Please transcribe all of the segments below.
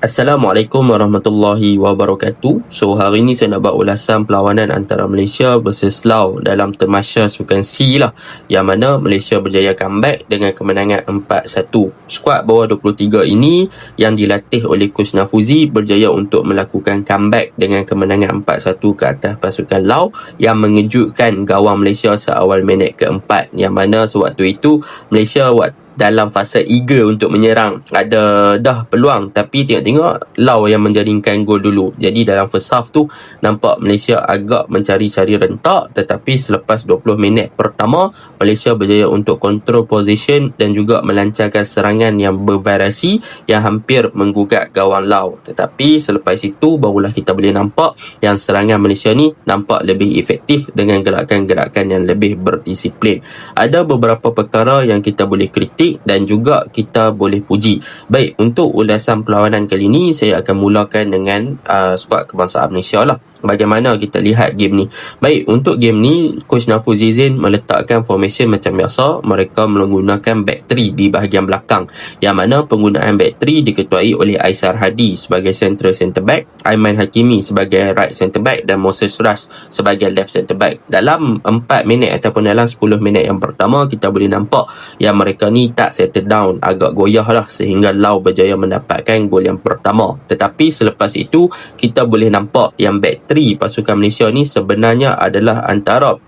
Assalamualaikum warahmatullahi wabarakatuh. So hari ini saya nak buat ulasan perlawanan antara Malaysia versus Laos dalam Temasya Sukan C lah. Yang mana Malaysia berjaya comeback dengan kemenangan 4-1. Skuad bawah 23 ini yang dilatih oleh Coach Nafuzi berjaya untuk melakukan comeback dengan kemenangan 4-1 ke atas pasukan Laos yang mengejutkan gawang Malaysia seawal minit keempat. Yang mana sewaktu itu Malaysia dalam fasa eager untuk menyerang. Ada dah peluang tapi tengok-tengok Lau yang menjaringkan gol dulu. Jadi dalam first half tu nampak Malaysia agak mencari-cari rentak tetapi selepas 20 minit pertama Malaysia berjaya untuk control position dan juga melancarkan serangan yang bervariasi yang hampir menggugat gawang Lau tetapi selepas itu barulah kita boleh nampak yang serangan Malaysia ni nampak lebih efektif dengan gerakan-gerakan yang lebih berdisiplin. Ada beberapa perkara yang kita boleh kritik baik dan juga kita boleh puji. Baik, untuk ulasan perlawanan kali ini saya akan mulakan dengan uh, skuad kebangsaan Malaysia lah bagaimana kita lihat game ni. Baik, untuk game ni coach Nafuz Zizin meletakkan formation macam biasa, mereka menggunakan back 3 di bahagian belakang. Yang mana penggunaan back 3 diketuai oleh Aisar Hadi sebagai central centre back, Aiman Hakimi sebagai right centre back dan Moses Rush sebagai left centre back. Dalam 4 minit ataupun dalam 10 minit yang pertama kita boleh nampak yang mereka ni tak settle down, agak goyah lah sehingga Lau berjaya mendapatkan gol yang pertama. Tetapi selepas itu kita boleh nampak yang back 3 pasukan Malaysia ni sebenarnya adalah antara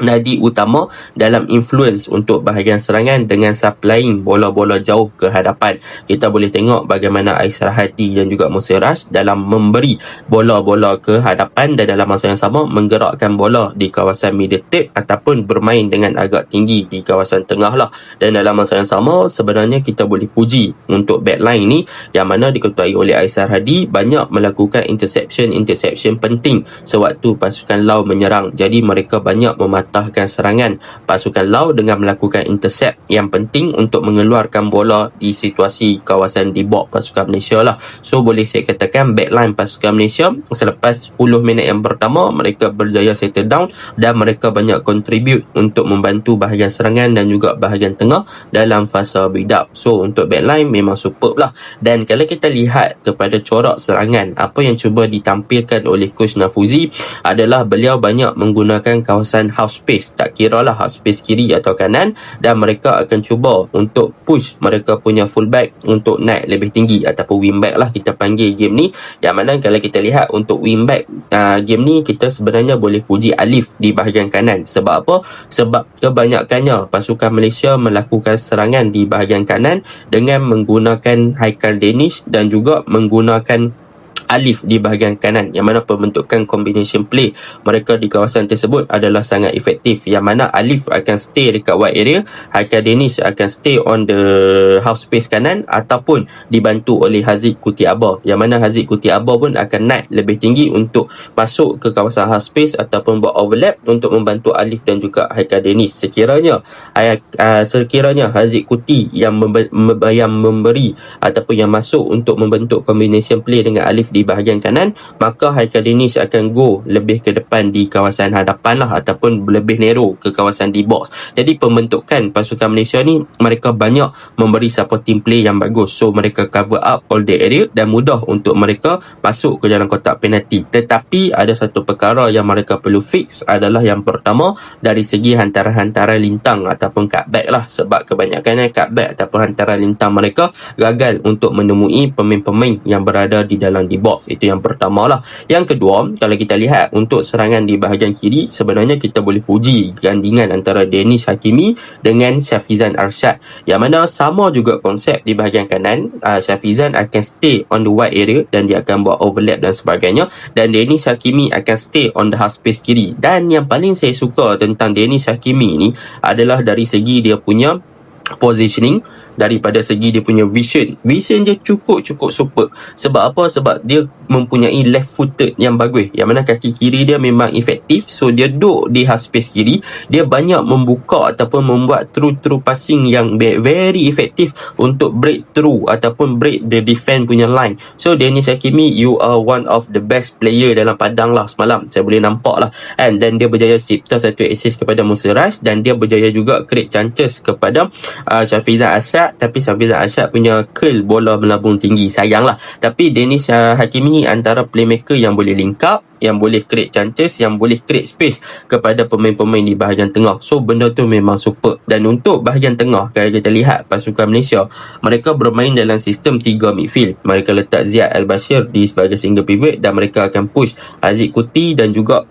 nadi utama dalam influence untuk bahagian serangan dengan supplying bola-bola jauh ke hadapan. Kita boleh tengok bagaimana Aisyah Hati dan juga Musa Rash dalam memberi bola-bola ke hadapan dan dalam masa yang sama menggerakkan bola di kawasan middle tape ataupun bermain dengan agak tinggi di kawasan tengah lah. Dan dalam masa yang sama sebenarnya kita boleh puji untuk backline ni yang mana diketuai oleh Aisyah Hadi banyak melakukan interception-interception penting sewaktu pasukan Lau menyerang. Jadi mereka banyak memat mematahkan serangan pasukan Lau dengan melakukan intercept yang penting untuk mengeluarkan bola di situasi kawasan di box pasukan Malaysia lah. So boleh saya katakan backline pasukan Malaysia selepas 10 minit yang pertama mereka berjaya settle down dan mereka banyak contribute untuk membantu bahagian serangan dan juga bahagian tengah dalam fasa build up. So untuk backline memang superb lah. Dan kalau kita lihat kepada corak serangan apa yang cuba ditampilkan oleh coach Nafuzi adalah beliau banyak menggunakan kawasan house space. Tak kira lah half space kiri atau kanan. Dan mereka akan cuba untuk push mereka punya fullback untuk naik lebih tinggi ataupun wingback lah kita panggil game ni. Yang mana kalau kita lihat untuk wingback uh, game ni kita sebenarnya boleh puji Alif di bahagian kanan. Sebab apa? sebab kebanyakannya pasukan Malaysia melakukan serangan di bahagian kanan dengan menggunakan Haikal Danish dan juga menggunakan Alif di bahagian kanan yang mana pembentukan combination play mereka di kawasan tersebut adalah sangat efektif. Yang mana Alif akan stay dekat wide area Haikal Danish akan stay on the half space kanan ataupun dibantu oleh Haziq Kuti Abba yang mana Haziq Kuti Abba pun akan naik lebih tinggi untuk masuk ke kawasan half space ataupun buat overlap untuk membantu Alif dan juga Haikal Danish. Sekiranya uh, sekiranya Haziq Kuti yang, membe- yang memberi ataupun yang masuk untuk membentuk combination play dengan Alif di bahagian kanan maka Haikal Danish akan go lebih ke depan di kawasan hadapan lah ataupun lebih narrow ke kawasan di box. Jadi pembentukan pasukan Malaysia ni mereka banyak memberi supporting play yang bagus. So mereka cover up all the area dan mudah untuk mereka masuk ke dalam kotak penalti. Tetapi ada satu perkara yang mereka perlu fix adalah yang pertama dari segi hantaran-hantaran lintang ataupun cutback lah. Sebab kebanyakannya cutback ataupun hantaran lintang mereka gagal untuk menemui pemain-pemain yang berada di dalam di box box. Itu yang pertama lah. Yang kedua kalau kita lihat untuk serangan di bahagian kiri sebenarnya kita boleh puji gandingan antara Danish Hakimi dengan Syafizan Arshad. Yang mana sama juga konsep di bahagian kanan uh, Syafizan akan stay on the wide area dan dia akan buat overlap dan sebagainya. Dan Danish Hakimi akan stay on the half space kiri. Dan yang paling saya suka tentang Danish Hakimi ni adalah dari segi dia punya positioning daripada segi dia punya vision. Vision dia cukup-cukup super. Sebab apa? Sebab dia mempunyai left footed yang bagus. Yang mana kaki kiri dia memang efektif. So dia duduk di half space kiri. Dia banyak membuka ataupun membuat true-true passing yang very efektif untuk break through ataupun break the defend punya line. So Danny Shakimi you are one of the best player dalam padang lah semalam. Saya boleh nampak lah. And then dia berjaya cipta satu assist kepada Musa Rush dan dia berjaya juga create chances kepada uh, Syafizan Asyad Arsyad tapi Safizan Arsyad punya curl bola melambung tinggi. Sayanglah. Tapi Danish uh, Hakimi ni antara playmaker yang boleh link up yang boleh create chances yang boleh create space kepada pemain-pemain di bahagian tengah. So benda tu memang super dan untuk bahagian tengah kalau kita lihat pasukan Malaysia mereka bermain dalam sistem 3 midfield. Mereka letak Ziad Al-Bashir di sebagai single pivot dan mereka akan push Aziz Kuti dan juga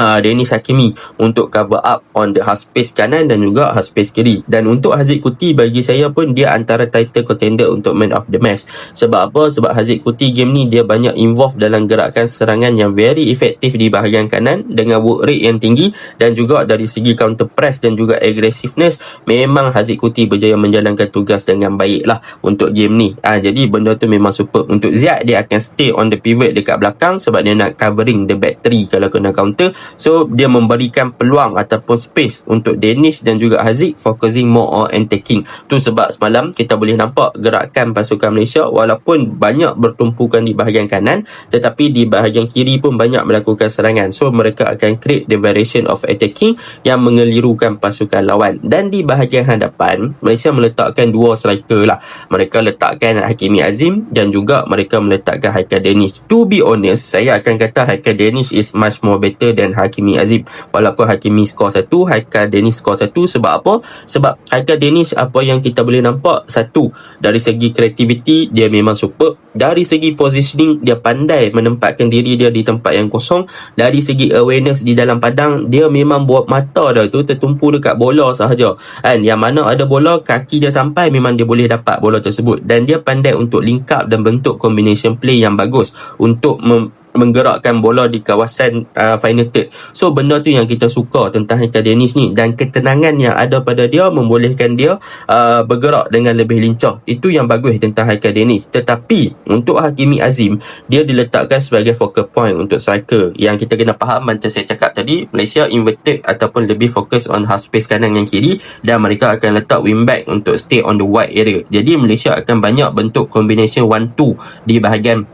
uh, Dennis Hakimi untuk cover up on the half space kanan dan juga half space kiri. Dan untuk Haziq Kuti bagi saya pun dia antara title contender untuk man of the match. Sebab apa? sebab Haziq Kuti game ni dia banyak involve dalam gerakan serangan yang very efektif di bahagian kanan dengan work rate yang tinggi dan juga dari segi counter press dan juga aggressiveness memang Haziq Kuti berjaya menjalankan tugas dengan baik lah untuk game ni. Uh, jadi benda tu memang super. Untuk Ziad dia akan stay on the pivot dekat belakang sebab dia nak covering the back three. Kalau kena counter So dia memberikan peluang ataupun space untuk Danish dan juga Haziq focusing more on attacking. Tu sebab semalam kita boleh nampak gerakan pasukan Malaysia walaupun banyak bertumpukan di bahagian kanan tetapi di bahagian kiri pun banyak melakukan serangan. So mereka akan create the variation of attacking yang mengelirukan pasukan lawan. Dan di bahagian hadapan Malaysia meletakkan dua striker lah. Mereka letakkan Hakimi Azim dan juga mereka meletakkan Haikal Danish. To be honest, saya akan kata Haikal Danish is much more better than Hakimi Azim walaupun Hakimi skor satu Haikal Dennis skor satu. Sebab apa? Sebab Haikal Dennis apa yang kita boleh nampak satu dari segi kreativiti dia memang super. Dari segi positioning dia pandai menempatkan diri dia di tempat yang kosong. Dari segi awareness di dalam padang dia memang buat mata dah tu tertumpu dekat bola sahaja. Kan yang mana ada bola kaki dia sampai memang dia boleh dapat bola tersebut. Dan dia pandai untuk link up dan bentuk combination play yang bagus. Untuk mem- menggerakkan bola di kawasan uh, final third. So benda tu yang kita suka tentang Haikal Dennis ni dan ketenangan yang ada pada dia membolehkan dia uh, bergerak dengan lebih lincah. Itu yang bagus tentang Haikal Dennis. Tetapi untuk Hakimi Azim dia diletakkan sebagai focal point untuk striker. Yang kita kena faham macam saya cakap tadi Malaysia inverted ataupun lebih fokus on half space kanan dan kiri dan mereka akan letak wing back untuk stay on the wide area. Jadi Malaysia akan banyak bentuk combination 1-2 di bahagian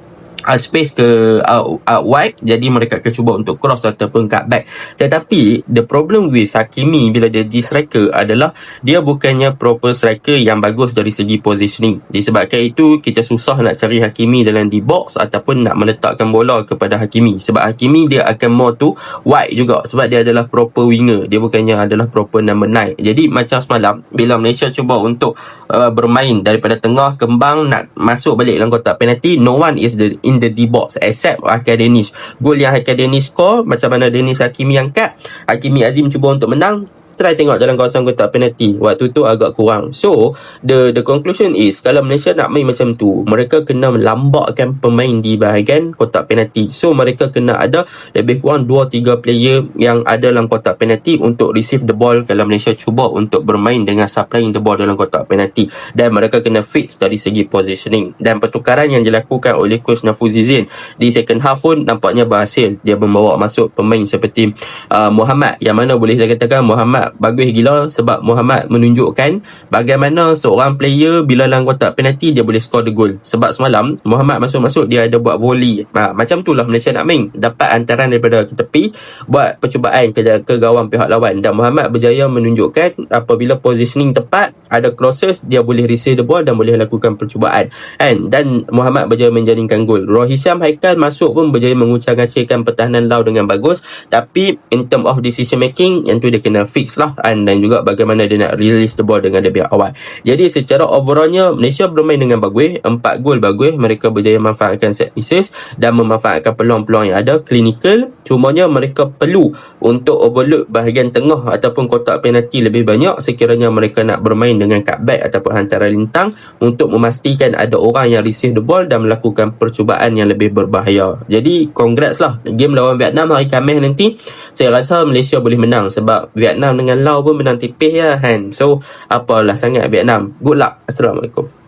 uh, space ke out, out wide jadi mereka akan cuba untuk cross ataupun cut back. Tetapi the problem with Hakimi bila dia di striker adalah dia bukannya proper striker yang bagus dari segi positioning. Disebabkan itu kita susah nak cari Hakimi dalam di box ataupun nak meletakkan bola kepada Hakimi. Sebab Hakimi dia akan more tu wide juga. Sebab dia adalah proper winger. Dia bukannya adalah proper number 9 jadi macam semalam bila Malaysia cuba untuk uh, bermain daripada tengah kembang nak masuk balik dalam kotak penalty no one is the in the D-box except Haikal Danish. Gol yang Haikal Danish score macam mana Danish Hakimi angkat, Hakimi Azim cuba untuk menang, try tengok dalam kawasan kotak penalti. Waktu tu agak kurang. So the the conclusion is kalau Malaysia nak main macam tu mereka kena melambakkan pemain di bahagian kotak penalti. So mereka kena ada lebih kurang 2-3 player yang ada dalam kotak penalti untuk receive the ball kalau Malaysia cuba untuk bermain dengan supplying the ball dalam kotak penalti. Dan mereka kena fix dari segi positioning. Dan pertukaran yang dilakukan oleh coach Nafuzizin di second half pun nampaknya berhasil. Dia membawa masuk pemain seperti uh, Muhammad. Yang mana boleh saya katakan Muhammad bagus gila sebab Muhammad menunjukkan bagaimana seorang player bila dalam kotak penalti dia boleh score the goal. Sebab semalam Muhammad masuk-masuk dia ada buat volley. Ha, macam tu lah Malaysia nak main. Dapat antaran daripada tepi buat percubaan ke, ke gawang pihak lawan. Dan Muhammad berjaya menunjukkan apabila positioning tepat ada crosses dia boleh receive the ball dan boleh lakukan percubaan. And, dan Muhammad berjaya menjaringkan gol. Rohisham Haikal masuk pun berjaya mengucang-acirkan pertahanan Lau dengan bagus. Tapi in term of decision making yang tu dia kena fix lah kan dan juga bagaimana dia nak release the ball dengan lebih awal. Jadi secara overallnya Malaysia bermain dengan bagus, empat gol bagus, mereka berjaya memanfaatkan set pieces dan memanfaatkan peluang-peluang yang ada clinical. Cumanya mereka perlu untuk overload bahagian tengah ataupun kotak penalti lebih banyak sekiranya mereka nak bermain dengan cutback ataupun hantaran lintang untuk memastikan ada orang yang receive the ball dan melakukan percubaan yang lebih berbahaya. Jadi congrats lah game lawan Vietnam hari Khamis nanti. Saya rasa Malaysia boleh menang sebab Vietnam dengan Laos pun menang tipis ya kan. So apalah sangat Vietnam. Good luck. Assalamualaikum.